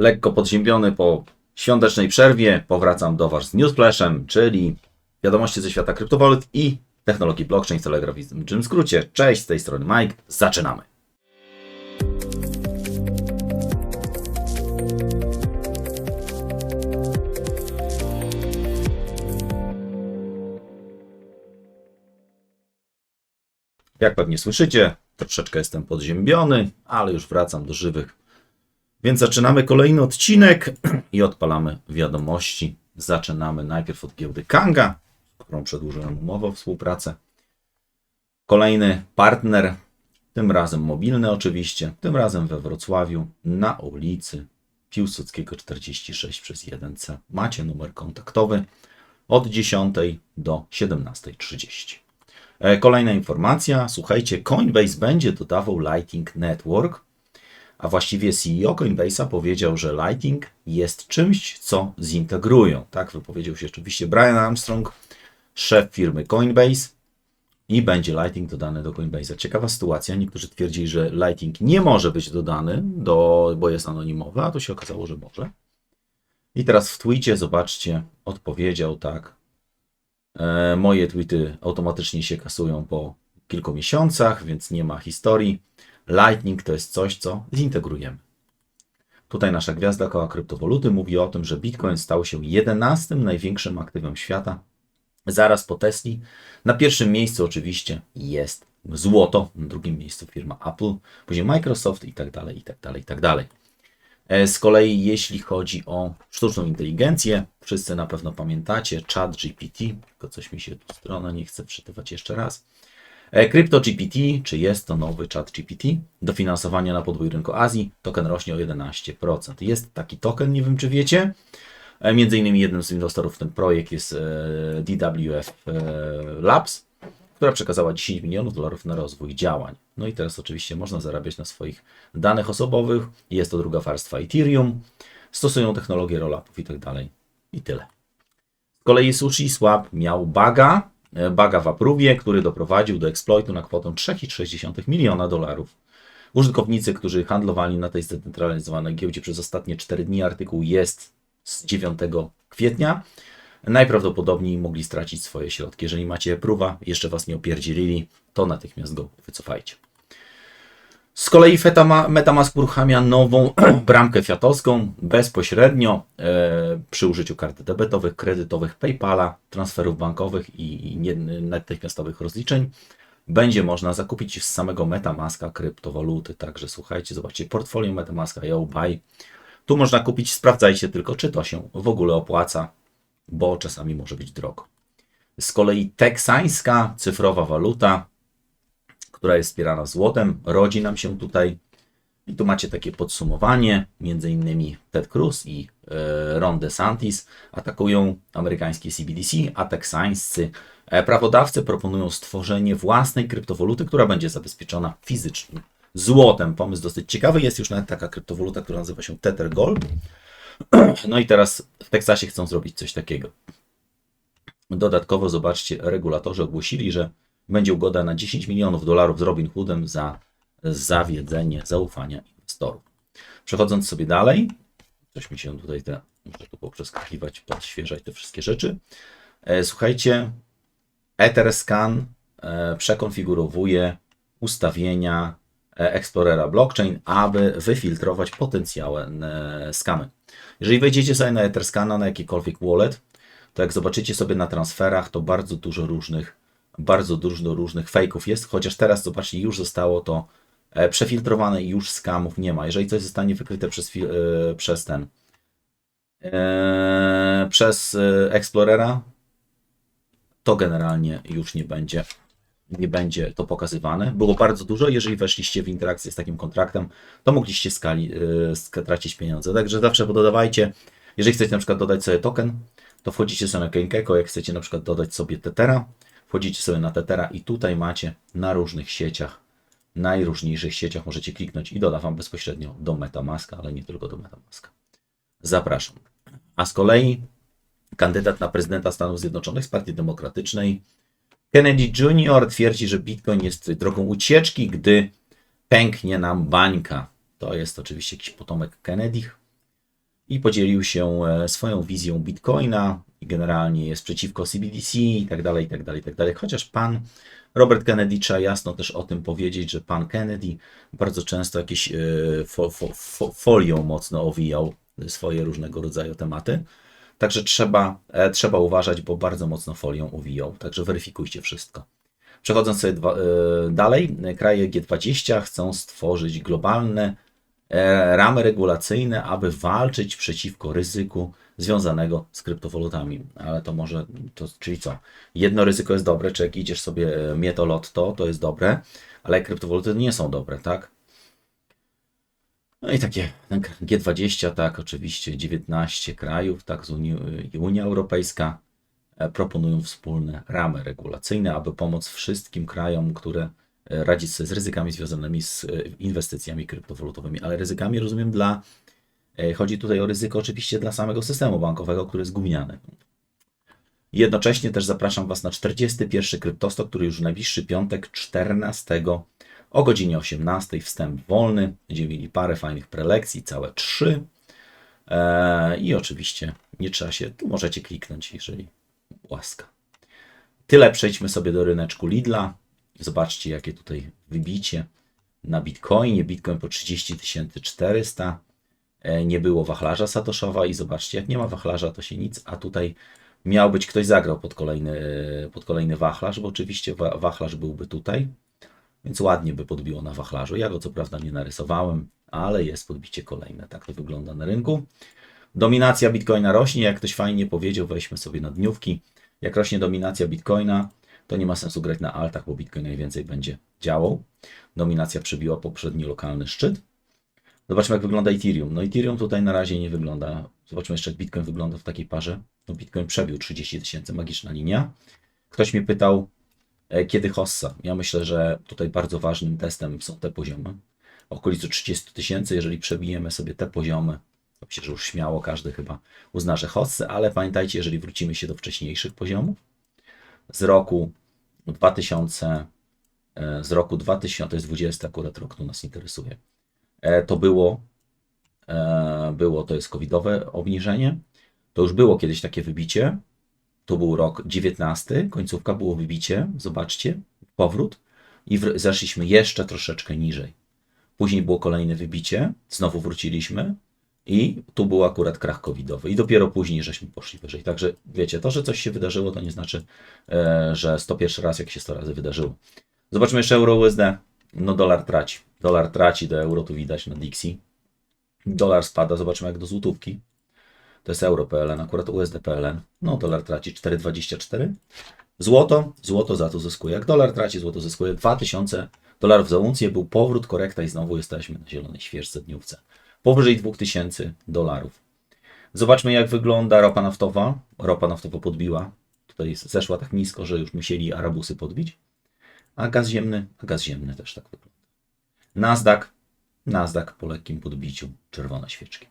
lekko podziębiony po świątecznej przerwie. Powracam do Was z Newsflashem, czyli wiadomości ze świata kryptowalut i technologii blockchain. W czym skrócie, cześć, z tej strony Mike, zaczynamy. Jak pewnie słyszycie, troszeczkę jestem podziębiony, ale już wracam do żywych. Więc zaczynamy kolejny odcinek i odpalamy wiadomości. Zaczynamy najpierw od giełdy Kanga, którą przedłużyłem umowę o współpracę. Kolejny partner, tym razem mobilny oczywiście, tym razem we Wrocławiu, na ulicy Piłsudskiego 46 przez 1C. Macie numer kontaktowy od 10 do 17.30. E, Kolejna informacja, słuchajcie, Coinbase będzie dodawał Lightning Network, a właściwie CEO Coinbase'a powiedział, że Lightning jest czymś, co zintegrują. Tak wypowiedział się oczywiście Brian Armstrong, szef firmy Coinbase i będzie Lightning dodany do Coinbase'a. Ciekawa sytuacja, niektórzy twierdzili, że Lightning nie może być dodany, do, bo jest anonimowy, a to się okazało, że może. I teraz w tweetie, zobaczcie, odpowiedział tak, E, Moje tweety automatycznie się kasują po kilku miesiącach, więc nie ma historii. Lightning to jest coś, co zintegrujemy. Tutaj nasza gwiazda koła kryptowaluty mówi o tym, że Bitcoin stał się 11 największym aktywem świata. Zaraz po Tesli. Na pierwszym miejscu oczywiście jest złoto, na drugim miejscu firma Apple, później Microsoft i tak dalej, i tak dalej, i tak dalej. E, Z kolei jeśli chodzi o sztuczną inteligencję, wszyscy na pewno pamiętacie ChatGPT, tylko coś mi się tu strona nie chce wczytywać jeszcze raz. E, CryptoGPT, czy jest to nowy ChatGPT? Dofinansowanie na podwój rynku Azji, token rośnie o 11%. Jest taki token, nie wiem czy wiecie. E, Między innymi jednym z inwestorów w ten projekt jest e, DWF e, Labs, która przekazała 10 milionów dolarów na rozwój działań. No i teraz oczywiście można zarabiać na swoich danych osobowych. Jest to druga warstwa Ethereum. Stosują technologię roll-upów i tak dalej. I tyle. Z kolei SushiSwap miał baga, e, baga w aprówie, który doprowadził do eksploitu na kwotę 3,6 miliona dolarów. Użytkownicy, którzy handlowali na tej zdecentralizowanej giełdzie przez ostatnie 4 dni, artykuł jest z 9 kwietnia, najprawdopodobniej mogli stracić swoje środki. Jeżeli macie próba, jeszcze was nie opierdzielili, to natychmiast go wycofajcie. Z kolei Metamask uruchamia nową bramkę fiatowską bezpośrednio e, przy użyciu kart debetowych, kredytowych, PayPala, transferów bankowych i, i nie, natychmiastowych rozliczeń. Będzie można zakupić z samego Metamaska kryptowaluty. Także słuchajcie, zobaczcie portfolio Metamaska, Yo Buy. Tu można kupić, sprawdzajcie tylko, czy to się w ogóle opłaca, bo czasami może być drogo. Z kolei teksańska cyfrowa waluta, która jest wspierana złotem, rodzi nam się tutaj. I tu macie takie podsumowanie. Między innymi Ted Cruz i e, Ron DeSantis atakują amerykańskie CBDC, a teksańscy e, prawodawcy proponują stworzenie własnej kryptowaluty, która będzie zabezpieczona fizycznie złotem. Pomysł dosyć ciekawy. Jest już nawet taka kryptowaluta, która nazywa się Tether Gold. No i teraz w Teksasie chcą zrobić coś takiego. Dodatkowo zobaczcie, regulatorzy ogłosili, że będzie ugoda na 10 milionów dolarów z Robin Hoodem za zawiedzenie zaufania inwestorów. Przechodząc sobie dalej, coś mi się tutaj te, muszę tu poprzeskakiwać, podświeżać te wszystkie rzeczy. E, Słuchajcie, Etherscan e, przekonfigurowuje ustawienia e, Explorera Blockchain, aby wyfiltrować potencjalne skamy. Jeżeli wejdziecie sobie na Etherscana, na jakikolwiek wallet, to jak zobaczycie sobie na transferach, to bardzo dużo różnych, bardzo dużo różnych fejków jest, chociaż teraz zobaczcie, już zostało to e, przefiltrowane i już skamów nie ma. Jeżeli coś zostanie wykryte przez, e, przez ten, e, przez Explorera, to generalnie już nie będzie, nie będzie to pokazywane. Było bardzo dużo, jeżeli weszliście w interakcję z takim kontraktem, to mogliście skali, e, sk- tracić pieniądze. Także zawsze dodawajcie, jeżeli chcecie na przykład dodać sobie token, to wchodzicie sobie na CoinGecko, jak chcecie na przykład dodać sobie Tethera, wchodzicie sobie na Tethera i tutaj macie na różnych sieciach, najróżniejszych sieciach możecie kliknąć i doda Wam bezpośrednio do Metamaska, ale nie tylko do Metamaska. Zapraszam. A z kolei kandydat na prezydenta Stanów Zjednoczonych z Partii Demokratycznej Kennedy Jr. twierdzi, że Bitcoin jest drogą ucieczki, gdy pęknie nam bańka. To jest oczywiście jakiś potomek Kennedy. I podzielił się e, swoją wizją Bitcoina i generalnie jest przeciwko CBDC i tak dalej, i tak dalej, i tak dalej. Chociaż pan Robert Kennedy trzeba jasno też o tym powiedzieć, że pan Kennedy bardzo często jakieś e, fo, fo, fo, folią mocno owijał swoje różnego rodzaju tematy. Także trzeba, e, trzeba uważać, bo bardzo mocno folią uwijał. Także weryfikujcie wszystko. Przechodząc sobie dwa, dalej, kraje G20 chcą stworzyć globalne ramy regulacyjne, aby walczyć przeciwko ryzyku związanego z kryptowalutami. Ale to może, to, czyli co? Jedno ryzyko jest dobre, czy jak idziesz sobie e, mieto lotto, to jest dobre, ale kryptowaluty nie są dobre, tak? No i takie tak, G20, tak, oczywiście 19 krajów, tak, z Unii, Unia Europejska e, proponują wspólne ramy regulacyjne, aby pomóc wszystkim krajom, które e, radzić sobie z ryzykami związanymi z e, inwestycjami kryptowalutowymi, ale ryzykami rozumiem dla, chodzi tutaj o ryzyko oczywiście dla samego systemu bankowego, który jest gówniany. Jednocześnie też zapraszam Was na 41 kryptostok, który już w najbliższy piątek 14 o godzinie 18 wstęp wolny. Będziemy mieli parę fajnych prelekcji, całe trzy. Eee, I oczywiście nie trzeba się, tu możecie kliknąć, jeżeli łaska. Tyle przejdźmy sobie do ryneczku Lidla. Zobaczcie, jakie tutaj wybicie na Bitcoinie. Bitcoin po 30 400. Eee, nie było wachlarza Satoszowa i zobaczcie, jak nie ma wachlarza, to się nic, a tutaj miał być ktoś zagrał pod kolejny, pod kolejny wachlarz, bo oczywiście wachlarz byłby tutaj. Więc ładnie by podbiło na wachlarzu. Ja go co prawda nie narysowałem, ale jest podbicie kolejne. Tak to wygląda na rynku. Dominacja Bitcoina rośnie. Jak ktoś fajnie powiedział, weźmy sobie na dniówki. Jak rośnie dominacja Bitcoina, to nie ma sensu grać na altach, bo Bitcoin najwięcej będzie działał. Dominacja przebiła poprzedni lokalny szczyt. Zobaczmy, jak wygląda Ethereum. No Ethereum tutaj na razie nie wygląda. Zobaczmy jeszcze, jak Bitcoin wygląda w takiej parze. No Bitcoin przebił 30 tysięcy, magiczna linia. Ktoś mnie pytał, E, kiedy hossa. Ja myślę, że tutaj bardzo ważnym testem są te poziomy. W okolicy 30 tysięcy, jeżeli przebijemy sobie te poziomy, to myślę, że już śmiało każdy chyba uzna, że hossę, ale pamiętajcie, jeżeli wrócimy się do wcześniejszych poziomów, z roku 2000, e, z roku 2020, akurat rok tu nas interesuje, e, to było, było to jest covidowe obniżenie, to już było kiedyś takie wybicie, to był rok 19, końcówka było wybicie, zobaczcie, powrót. I zeszliśmy jeszcze troszeczkę niżej. Później było kolejne wybicie, znowu wróciliśmy i tu był akurat krach covidowy i dopiero później żeśmy poszli wyżej. Także wiecie, to, że coś się wydarzyło, to nie znaczy, e, że 101 raz, jak się 100 razy wydarzyło. Zobaczmy jeszcze euro USD. No dolar traci. Dolar traci do euro, tu widać na Dixie. Dolar spada, zobaczmy jak do złotówki to jest euro PLN, akurat USD PLN, no dolar traci 4,24. Złoto, złoto za to zyskuje. Jak dolar traci, złoto zyskuje 2000 dolarów za uncję. Był powrót, korekta i znowu jesteśmy na zielonej świeżce dniówce. Powyżej 2000 dolarów. Zobaczmy jak wygląda ropa naftowa. Ropa naftowa podbiła. Tutaj zeszła tak nisko, że już musieli Arabusy podbić. A gaz ziemny, a gaz ziemny też tak wygląda. Nasdaq, Nasdaq po lekkim podbiciu, czerwone świeczki.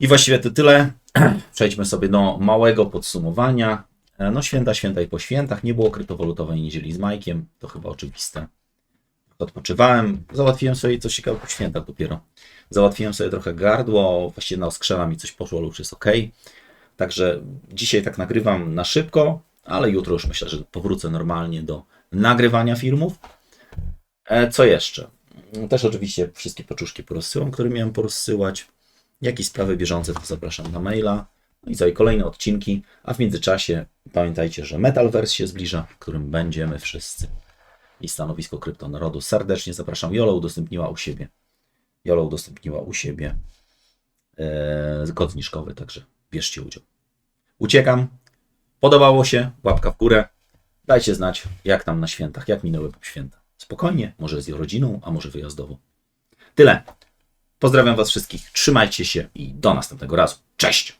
I właściwie to tyle. Przejdźmy sobie do małego podsumowania. E, no święta, święta i po świętach. Nie było kryptowalutowej niedzieli z Majkiem. To chyba oczywiste. Odpoczywałem. Załatwiłem sobie coś ciekawego po świętach dopiero. Załatwiłem sobie trochę gardło. Właściwie na oskrzela mi coś poszło, ale już jest ok. Także dzisiaj tak nagrywam na szybko, ale jutro już myślę, że powrócę normalnie do nagrywania filmów. E, co jeszcze? Też oczywiście wszystkie paczuszki porozsyłam, które miałem porozsyłać jakieś sprawy bieżące, to zapraszam na maila. No i co, i kolejne odcinki, a w międzyczasie pamiętajcie, że Metalverse się zbliża, w którym będziemy wszyscy. I stanowisko Kryptonarodu. Serdecznie zapraszam. Jola udostępniła u siebie. Jola udostępniła u siebie e, kod zniżkowy, także bierzcie udział. Uciekam. Podobało się? Łapka w górę. Dajcie znać, jak tam na świętach, jak minęły święta. Spokojnie, może z rodziną, a może wyjazdowo. Tyle. Pozdrawiam Was wszystkich, trzymajcie się i do następnego razu. Cześć!